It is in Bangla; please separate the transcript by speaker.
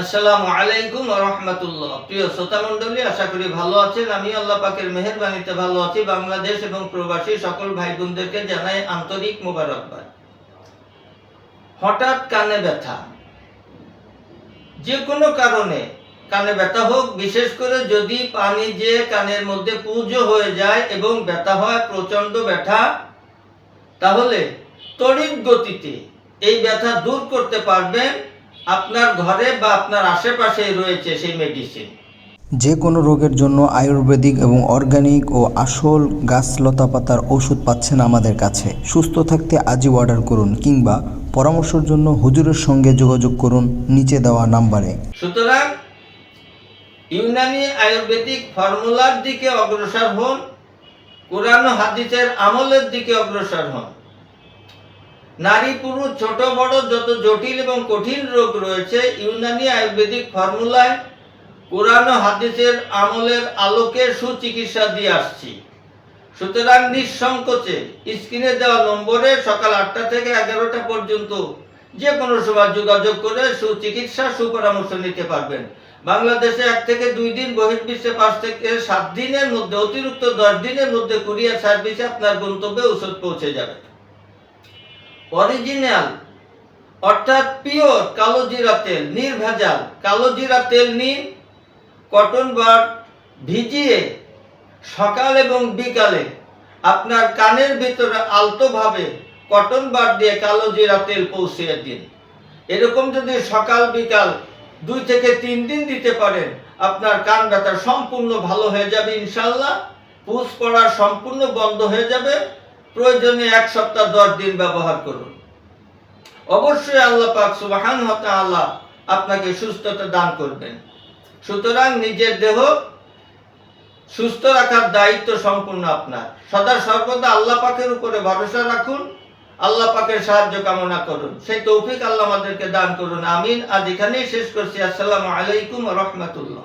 Speaker 1: আসসালামু আলাইকুম রহমতুল্লাহ। প্রিয় শ্রোতা মণ্ডলী, আশা করি ভালো আছেন। আমি আল্লাহ পাকের মেহেরবানিতে ভালো আছি। বাংলাদেশ এবং প্রবাসী সকল ভাই বোনদেরকে জানাই আন্তরিক মোবারকবাদ। হঠাৎ কানে ব্যথা। যে কোনো কারণে কানে ব্যথা হোক, বিশেষ করে যদি পানি যে কানের মধ্যে পুজো হয়ে যায় এবং ব্যথা হয় প্রচণ্ড ব্যথা, তাহলে তড়িৎ গতিতে এই ব্যথা দূর করতে পারবেন আপনার ঘরে বা আপনার আশেপাশে রয়েছে সেই মেডিসিন
Speaker 2: যে কোনো রোগের জন্য আয়ুর্বেদিক এবং অর্গানিক ও আসল গাছ লতাপাতার ওষুধ পাচ্ছেন আমাদের কাছে। সুস্থ থাকতে আজই অর্ডার করুন কিংবা পরামর্শের জন্য হুজুরের সঙ্গে যোগাযোগ করুন নিচে দেওয়া নাম্বারে।
Speaker 1: সুতরাং ইউনানি আয়ুর্বেদিক ফর্মুলার দিকে অগ্রসর হন কোরআন হাদিসের আমলের দিকে অগ্রসর হন। নারী, পুরুষ, ছোট, বড়, যত জটিল এবং কঠিন রোগ রয়েছে, ইউনানি আয়ুর্বেদিক ফর্মুলায় কোরআন হাদিসের আমলের আলোকে সুচিকিৎসা দিয়ে আসছি। সুতরাং নিঃসংকোচে স্ক্রিনে দেওয়া নম্বরে সকাল আটটা থেকে এগারোটা পর্যন্ত যে কোনো সময় যোগাযোগ করে সুচিকিৎসা সুপরামর্শ নিতে পারবেন। বাংলাদেশে এক থেকে দুই দিন, বহির্বিশ্বে পাঁচ থেকে সাত দিনের মধ্যে, অতিরিক্ত দশ দিনের মধ্যে কুরিয়ার সার্ভিসে আপনার গন্তব্যে ওষুধ পৌঁছে যাবে। অরিজিনাল অর্থাৎ পিওর কালো জিরা তেল, নির্ভেজাল। কালো জিরা তেল নিন কটন বাড ভিজিয়ে সকাল এবং বিকালে আপনার কানের ভিতরে আলতোভাবে কটন বাড দিয়ে কালো জিরা তেল পৌঁছিয়ে দিন। এরকম যদি সকাল, বিকাল দুই থেকে তিন দিন দিতে পারেন, আপনার কান ব্যথা সম্পূর্ণ ভালো হয়ে যাবে ইনশাল্লাহ পুষ পড়া সম্পূর্ণ বন্ধ হয়ে যাবে। প্রয়োজনে এক সপ্তাহ, দশ দিন ব্যবহার করুন। অবশ্যই আল্লাহ পাক সুবাহান আল্লাহ আপনাকে সুস্থতা দান করবেন। সুতরাং নিজের দেহ সুস্থ রাখার দায়িত্ব সম্পূর্ণ আপনার। সদা সর্বদা আল্লাহ পাকের উপরে ভরসা রাখুন, আল্লাহ পাকের সাহায্য কামনা করুন। সেই তৌফিক আল্লাহ আমাদেরকে দান করুন। আমিন। আজ এখানেই শেষ করছি। আসসালামু আলাইকুম রহমতুল্লাহ।